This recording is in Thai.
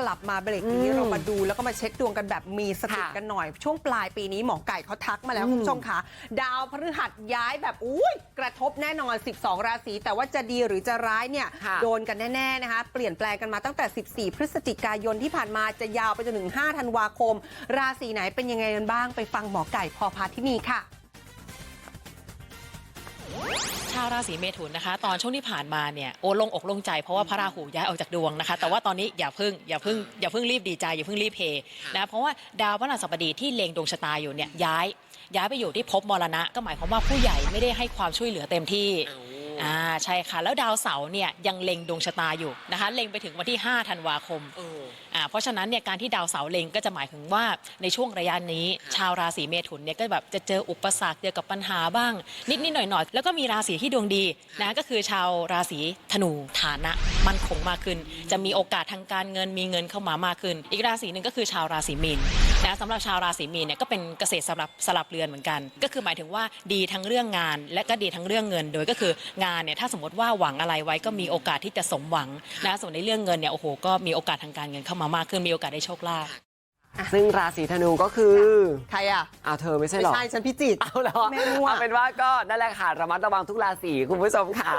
กลับมาเบรกนี้อืมเรามาดูแล้วก็มาเช็คดวงกันแบบมีสติค่ะกันหน่อย ช่วงปลายปีนี้หมอไก่เขาทักมาแล้วอืมคุณผู้ชมค่ะดาวพฤหัสย้ายแบบอุ้ยกระทบแน่นอน 12 ราศีแต่ว่าจะดีหรือจะร้ายเนี่ยค่ะโดนกันแน่ๆนะคะ เปลี่ยนแปลงกันมาตั้งแต่ 14 พฤศจิกายนที่ผ่านมาจะยาวไปจนถึง 5 ธันวาคม ราศีไหนเป็นยังไงกันบ้างไปฟังหมอไก่พอพาที่นี่ค่ะ ชาวราศีเมถุนนะคะ ตอนช่วงที่ผ่านมาเนี่ยโอ้ลงอกลงใจเพราะว่าพระราหูย้ายออกจากดวงนะคะ แต่ว่าตอนนี้อย่าเพิ่งอย่าเพิ่งอย่าเพิ่งรีบดีใจอย่าเพิ่งรีบเฮนะเพราะว่าดาวพฤหัสบดีที่เล็งดวงชะตาอยู่เนี่ยย้ายย้ายไปอยู่ที่ภพมรณะ ก็หมายความว่าผู้ใหญ่ไม่ได้ให้ความช่วยเหลือเต็มที่ อ่าใช่ค่ะ แล้วดาวเสาร์เนี่ยยังเล็งดวงชะตาอยู่นะคะเล็งไปถึงวันที่5ธันวาคมอ่าเพราะฉะนั้นเนี่ยการที่ดาวเสาร์เล็งก็จะหมายถึงว่าในช่วงระยะนี้ ชาวราศีเมถุนเนี่ยก็แบบจะเจออุปสรรคเจอกับปัญหาบ้าง นิดนิดๆหน่อยหน่อยๆแล้วก็มีราศีที่ดวงดีนะก็คือชาวราศีธนูฐานะมั่นคงมากขึ้น จะมีโอกาสทางการเงินมีเงินเข้ามามากขึ้น อีกราศีหนึ่งก็คือชาวราศีมีน นะสำหรับชาวราศีมีนเนี่ยก็เป็นเกษตรสลับสลับเรือนเหมือนกัน ก็คือหมายถึงว่าดีทั้งเรื่องงาน และก็ดีทั้งเรื่องเงิน โดยก็คืองานเนี่ยถ้าสมมติว่าหวังอะไรไว้ก็มีโอกาสที่จะสมหวังนะส่วนในเรื่องเงินเนี่ยโอ้โหก็มีโอกาสทางการเงินเข้ามามากขึ้นมีโอกาสได้โชคลาภซึ่งราศีธนูก็คือใครอะอ้าวเธอไม่ใช่ไม่เหรอใช่ฉันพิจิตรเอาแล้วแม่มั่วเอาเป็นว่าก็นั่นแหละค่ะระมัดระวังทุกราศีคุณผู้ชมค่ะ